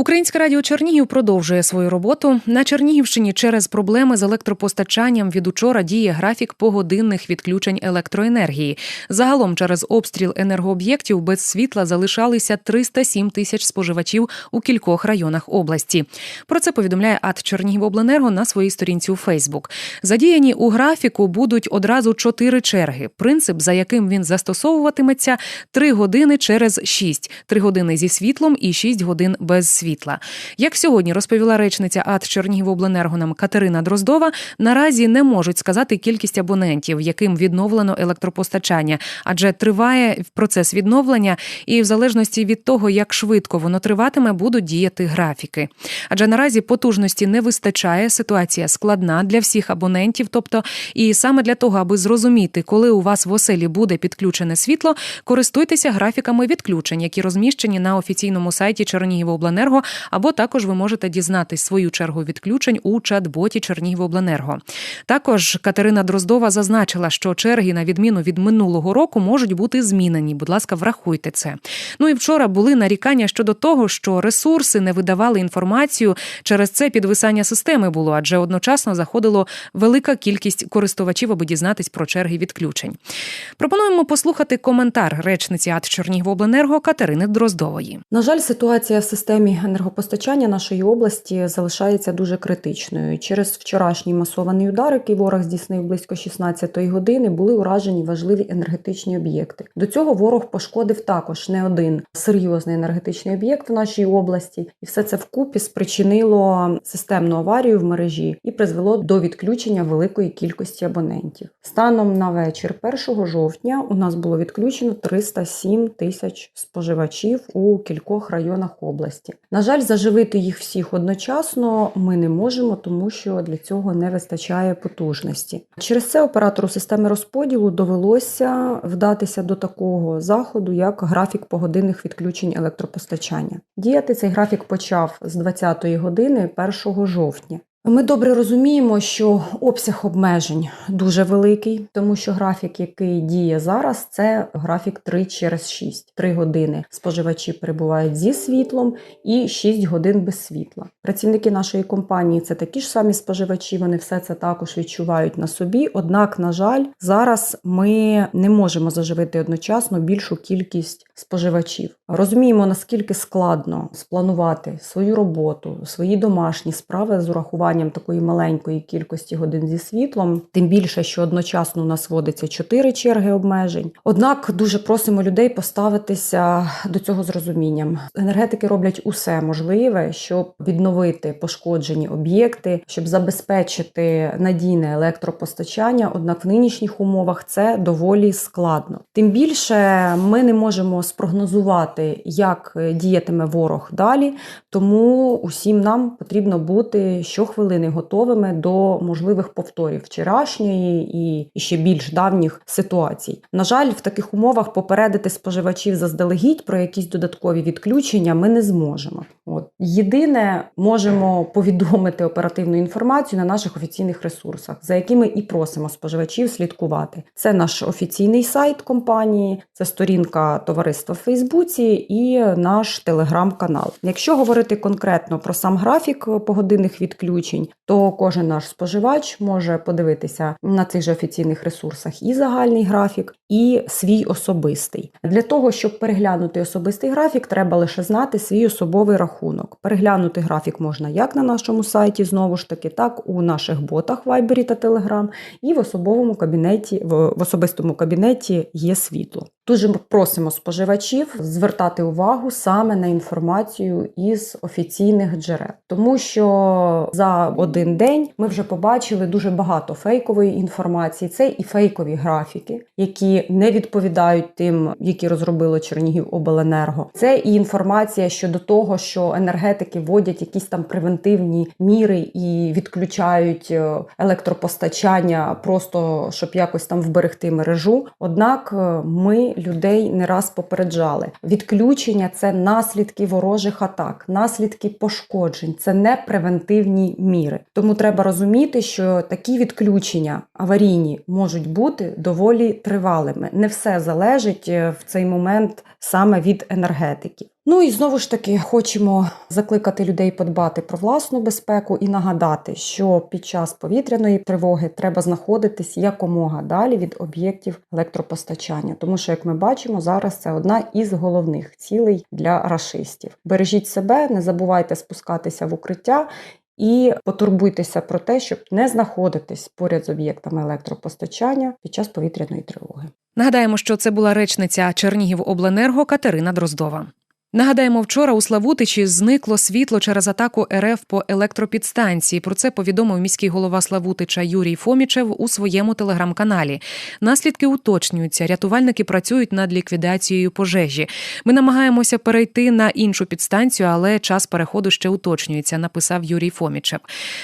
Українське радіо Чернігів продовжує свою роботу. На Чернігівщині через проблеми з електропостачанням від учора діє графік погодинних відключень електроенергії. Загалом через обстріл енергооб'єктів без світла залишалися 307 тисяч споживачів у кількох районах області. Про це повідомляє АТ Чернігівобленерго на своїй сторінці у Фейсбук. Задіяні у графіку будуть одразу чотири черги. Принцип, за яким він застосовуватиметься, три години через шість, три години зі світлом і шість годин без світла. Як сьогодні розповіла речниця АТ Чернігівобленерго нам Катерина Дроздова, наразі не можуть сказати кількість абонентів, яким відновлено електропостачання, адже триває процес відновлення, і в залежності від того, як швидко воно триватиме, будуть діяти графіки. Адже наразі потужності не вистачає. Ситуація складна для всіх абонентів. Тобто, і саме для того, аби зрозуміти, коли у вас в оселі буде підключене світло, користуйтеся графіками відключень, які розміщені на офіційному сайті Чернігівобленерго, або також ви можете дізнатись свою чергу відключень у чат-боті Чернігівобленерго. Також Катерина Дроздова зазначила, що черги, на відміну від минулого року, можуть бути змінені. Будь ласка, врахуйте це. Ну і вчора були нарікання щодо того, що ресурси не видавали інформацію. Через це підвисання системи було, адже одночасно заходило велика кількість користувачів, аби дізнатись про черги відключень. Пропонуємо послухати коментар речниці АТ Чернігівобленерго Катерини Дроздової. На жаль, ситуація в системі енергопостачання нашої області залишається дуже критичною. Через вчорашній масований удар, який ворог здійснив близько 16-ї години, були уражені важливі енергетичні об'єкти. До цього ворог пошкодив також не один серйозний енергетичний об'єкт в нашій області, і все це вкупі спричинило системну аварію в мережі і призвело до відключення великої кількості абонентів. Станом на вечір 1 жовтня у нас було відключено 307 тисяч споживачів у кількох районах області. На жаль, заживити їх всіх одночасно ми не можемо, тому що для цього не вистачає потужності. Через це оператору системи розподілу довелося вдатися до такого заходу, як графік погодинних відключень електропостачання. Діяти цей графік почав з 20-ї години 1 жовтня. Ми добре розуміємо, що обсяг обмежень дуже великий, тому що графік, який діє зараз, це графік 3 через 6. 3 години споживачі перебувають зі світлом і 6 годин без світла. Працівники нашої компанії це такі ж самі споживачі, вони все це також відчувають на собі. Однак, на жаль, зараз ми не можемо заживити одночасно більшу кількість споживачів. Розуміємо, наскільки складно спланувати свою роботу, свої домашні справи з урахуванням такої маленької кількості годин зі світлом, тим більше, що одночасно у нас вводиться чотири черги обмежень. Однак дуже просимо людей поставитися до цього з розумінням. Енергетики роблять усе можливе, щоб відновити пошкоджені об'єкти, щоб забезпечити надійне електропостачання. Однак в нинішніх умовах це доволі складно. Тим більше ми не можемо спрогнозувати, як діятиме ворог далі. Тому усім нам потрібно бути щохвилини готовими до можливих повторів вчорашньої і ще більш давніх ситуацій. На жаль, в таких умовах попередити споживачів заздалегідь про якісь додаткові відключення ми не зможемо. От єдине, можемо повідомити оперативну інформацію на наших офіційних ресурсах, за якими і просимо споживачів слідкувати. Це наш офіційний сайт компанії, це сторінка товариства в Фейсбуці і наш телеграм-канал. Якщо говорити конкретно про сам графік погодинних відключень, то кожен наш споживач може подивитися на цих же офіційних ресурсах і загальний графік, і свій особистий. Для того, щоб переглянути особистий графік, треба лише знати свій особовий рахунок. Переглянути графік можна як на нашому сайті, знову ж таки, так у наших ботах Viber та Telegram, і в особовому кабінеті, в особистому кабінеті є світло. Дуже просимо споживачів звертати увагу саме на інформацію із офіційних джерел, тому що за один день ми вже побачили дуже багато фейкової інформації. Це і фейкові графіки, які не відповідають тим, які розробило Чернігів Обленерго. Це і інформація щодо того, що енергетики вводять якісь там превентивні міри і відключають е, електропостачання, просто щоб якось там вберегти мережу. Однак е, ми людей не раз попереджали. Відключення це наслідки ворожих атак, наслідки пошкоджень, це не превентивні міри. Тому треба розуміти, що такі відключення аварійні можуть бути доволі тривалими. Не все залежить е, в цей момент саме від енергетики. Ну і знову ж таки хочемо закликати людей подбати про власну безпеку і нагадати, що під час повітряної тривоги треба знаходитись якомога далі від об'єктів електропостачання, тому що, як ми бачимо, зараз це одна із головних цілей для рашистів. Бережіть себе, не забувайте спускатися в укриття. І потурбуйтеся про те, щоб не знаходитись поряд з об'єктами електропостачання під час повітряної тривоги. Нагадаємо, що це була речниця Чернігівобленерго Катерина Дроздова. Нагадаємо, вчора у Славутичі зникло світло через атаку РФ по електропідстанції. Про це повідомив міський голова Славутича Юрій Фомічев у своєму телеграм-каналі. Наслідки уточнюються. Рятувальники працюють над ліквідацією пожежі. Ми намагаємося перейти на іншу підстанцію, але час переходу ще уточнюється. Написав Юрій Фомічев.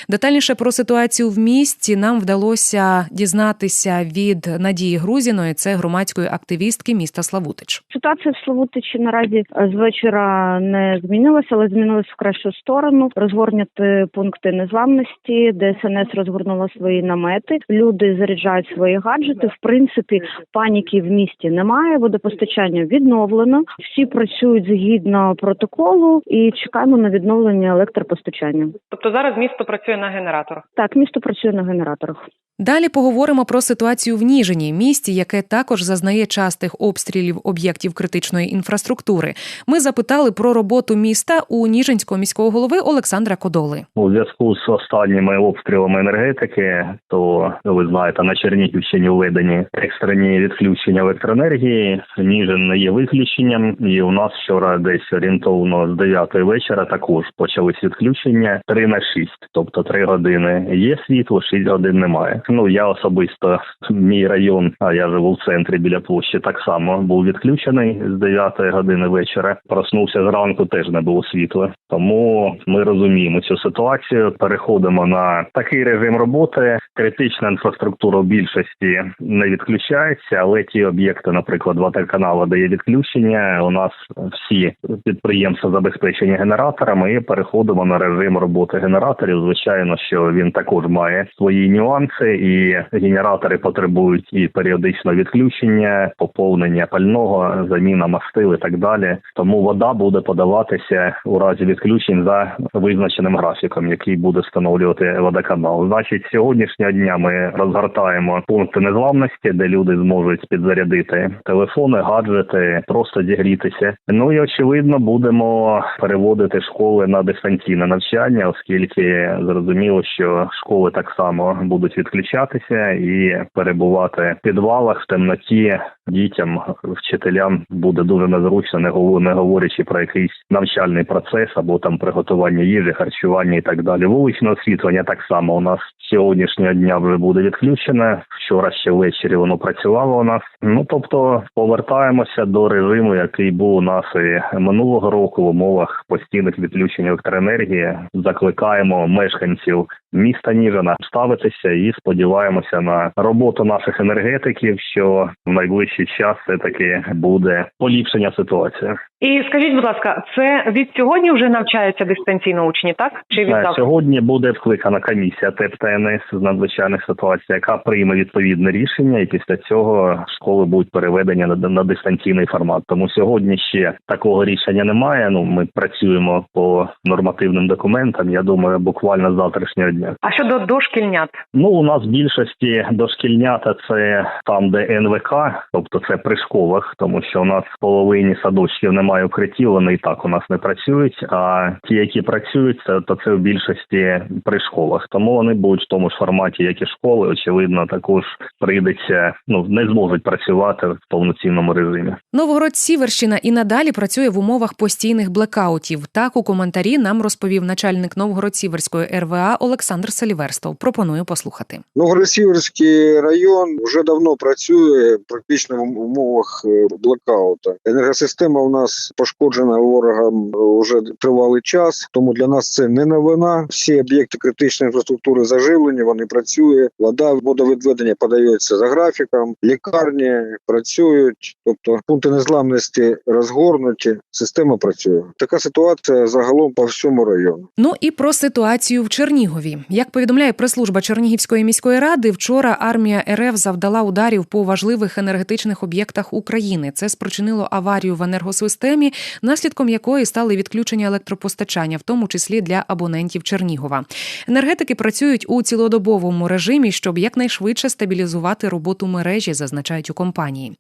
Детальніше про ситуацію в місті нам вдалося дізнатися від Надії Грузіної. Це громадської активістки міста Славутич. Ситуація в Славутичі наразі е, з вечора не змінилася, але змінилася в кращу сторону. Розгорняти пункти незламності, ДСНС розгорнула свої намети. Люди заряджають свої гаджети. В принципі, паніки в місті немає. Водопостачання відновлено. Всі працюють згідно протоколу і чекаємо на відновлення електропостачання. Тобто зараз місто працює на генераторах. Так, місто працює на генераторах. Далі поговоримо про ситуацію в Ніжині, місті, яке також зазнає частих обстрілів об'єктів критичної інфраструктури. Ми запитали про роботу міста у Ніжинського міського голови Олександра Кодоли. У зв'язку з останніми обстрілами енергетики, то ви знаєте, на Чернігівщині введені екстрені відключення електроенергії. Ніжин не є виключенням, і у нас вчора десь орієнтовно з 9 вечора також почались відключення 3 на 6, тобто 3 години є світло, 6 годин немає. Ну я особисто мій район, а я живу в центрі біля площі, так само був відключений з 9 години вечора. Проснувся зранку, теж не було світла. Тому ми розуміємо цю ситуацію. Переходимо на такий режим роботи. Критична інфраструктура в більшості не відключається, але ті об'єкти, наприклад, водоканала, де є відключення, у нас всі підприємства забезпечені генераторами. і Переходимо на режим роботи генераторів. Звичайно, що він також має свої нюанси, і генератори потребують і періодично відключення, поповнення пального, заміна мастил і так далі. Тому вода буде подаватися у разі відключень за визначеним графіком, який буде встановлювати водоканал. Значить, сьогоднішнього дня ми розгортаємо пункти незламності, де люди зможуть підзарядити телефони, гаджети, просто зігрітися. Ну і очевидно, будемо переводити школи на дистанційне навчання, оскільки зрозуміло, що школи так само будуть відключатися і перебувати в підвалах в темноті. Дітям, вчителям буде дуже незручно, не говор- не говорячи про якийсь навчальний процес або там приготування їжі, харчування і так далі. Вуличне освітлення так само у нас сьогоднішнього дня вже буде відключене. Вчора ще ввечері воно працювало у нас. Ну тобто повертаємося до режиму, який був у нас і минулого року в умовах постійних відключень електроенергії. Закликаємо мешканців міста Ніжина ставитися і сподіваємося на роботу наших енергетиків, що в найближчий час все таки буде поліпшення ситуації. І скажіть, будь ласка, це від сьогодні вже навчаються дистанційно учні, так? Чи від завтра? Сьогодні буде вкликана комісія ТЕП ТНС з надзвичайних ситуацій, яка прийме відповідне рішення, і після цього школи будуть переведені на, на дистанційний формат. Тому сьогодні ще такого рішення немає. Ну ми працюємо по нормативним документам. Я думаю, буквально з завтрашнього дня. А щодо дошкільнят? Ну у нас в більшості дошкільнята це там, де НВК, тобто це при школах, тому що у нас в половині садочків немає укриттів, вони і так у нас не працюють. А ті, які працюють, це то це в більшості при школах. Тому вони будуть в тому ж форматі, як і школи. Очевидно, також прийдеться ну не зможуть працювати в повноцінному режимі. Новгород Сіверщина і надалі працює в умовах постійних блекаутів. Так у коментарі нам розповів начальник Новгород-Сіверської РВА Олександр Саліверстов. Пропоную послухати. Новгород-Сіверський район вже давно працює практично в умовах е, блокаута. Енергосистема у нас пошкоджена ворогом вже тривалий час. Тому для нас це не новина. Всі об'єкти критичної інфраструктури заживлені. Вони працює. Вода водовідведення подається за графіком. Лікарні працюють, тобто пункти незламності розгорнуті. Система працює. Така ситуація загалом по всьому району. Ну і про ситуацію в Чернігові. Як повідомляє прес-служба Чернігівської міської ради, вчора армія РФ завдала ударів по важливих енергетичних об'єктах України. Це спричинило аварію в енергосистемі, наслідком якої стали відключення електропостачання, в тому числі для абонентів Чернігова. Енергетики працюють у цілодобовому режимі, щоб якнайшвидше стабілізувати роботу мережі, зазначають у компанії.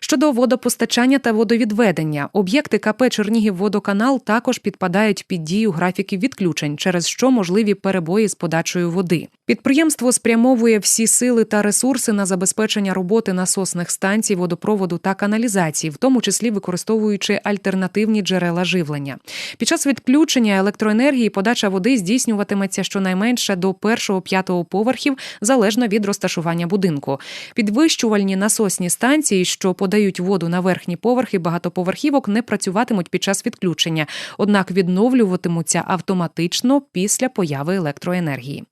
Щодо водопостачання та водовідведення, об'єкти КП Чернігівводоканал також підпадають під дію графіків відключень, через що можливі перебої з подачею води. Підприємство спрямовує всі сили та ресурси на забезпечення роботи насосних станцій, водопроводу та каналізації, в тому числі використовуючи альтернативні джерела живлення. Під час відключення електроенергії подача води здійснюватиметься щонайменше до першого п'ятого поверхів залежно від розташування будинку. Підвищувальні насосні станції, що подають воду на верхні поверхи багатоповерхівок, не працюватимуть під час відключення, однак відновлюватимуться автоматично після появи електроенергії.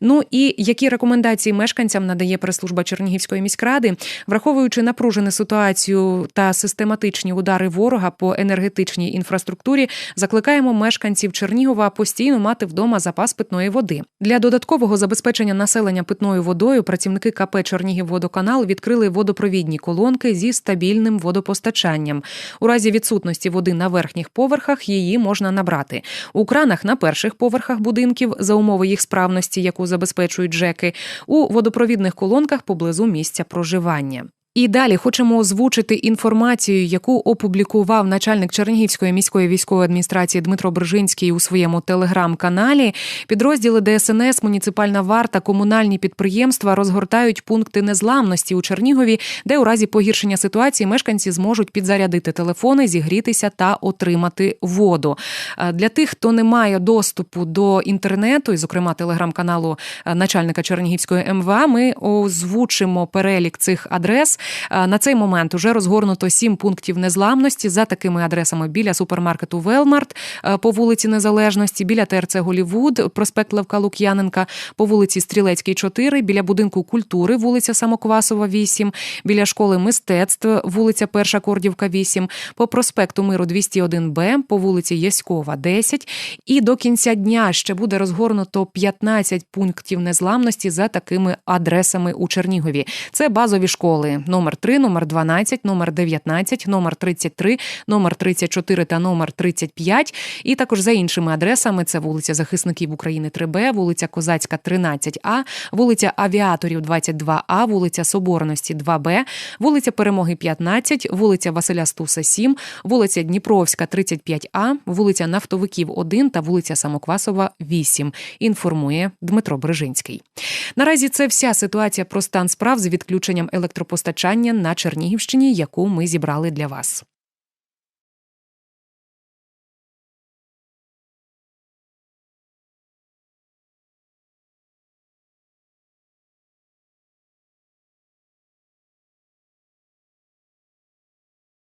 Ну і які рекомендації мешканцям надає прес-служба Чернігівської міськради, враховуючи напружену ситуацію та систематичні удари ворога по енергетичній інфраструктурі, закликаємо мешканців Чернігова постійно мати вдома запас питної води. Для додаткового забезпечення населення питною водою працівники КП Чернігівводоканал відкрили водопровідні колонки зі стабільним водопостачанням. У разі відсутності води на верхніх поверхах її можна набрати. У кранах на перших поверхах будинків за умови їх справності, яку забезпечують ЖЕКи, у водопровідних колонках поблизу місця проживання. І далі хочемо озвучити інформацію, яку опублікував начальник Чернігівської міської військової адміністрації Дмитро Брижинський у своєму телеграм-каналі. Підрозділи ДСНС, муніципальна варта, комунальні підприємства розгортають пункти незламності у Чернігові, де у разі погіршення ситуації мешканці зможуть підзарядити телефони, зігрітися та отримати воду. Е, Для тих, хто не має доступу до інтернету, і, зокрема, телеграм-каналу е, начальника Чернігівської МВА, ми озвучимо перелік цих адрес. Е, На цей момент уже розгорнуто сім пунктів незламності за такими адресами біля супермаркету Велмарт е, по вулиці Незалежності, біля ТРЦ Голівуд, проспект Левка Лук'яненка, по вулиці Стрілецькій, 4, біля будинку культури, вулиця Самоквасова, 8, біля школи мистецтв, вулиця Перша Кордівка, 8, по проспекту Миру 201Б, по вулиці Яськова, 10. І до кінця дня ще буде розгорнуто 15 пунктів незламності за такими адресами у Чернігові. Це базові школи: номер 3, номер 12, номер 19, номер 33, номер 34 та номер 35. І також за іншими адресами: це вулиця Захисників України 3Б, вулиця Козацька, 13А, вулиця Авіаторів 22А, вулиця Соборності 2Б, вулиця Перемоги 15, вулиця Василя Стуса 7, вулиця Дніпровська 35А, вулиця Нафтовиків 1 та вулиця Самоквасова 8. Інформує Дмитро Брижинський. Наразі це вся ситуація про стан справ з відключенням електропостачання на Чернігівщині, яку ми зібрали для вас.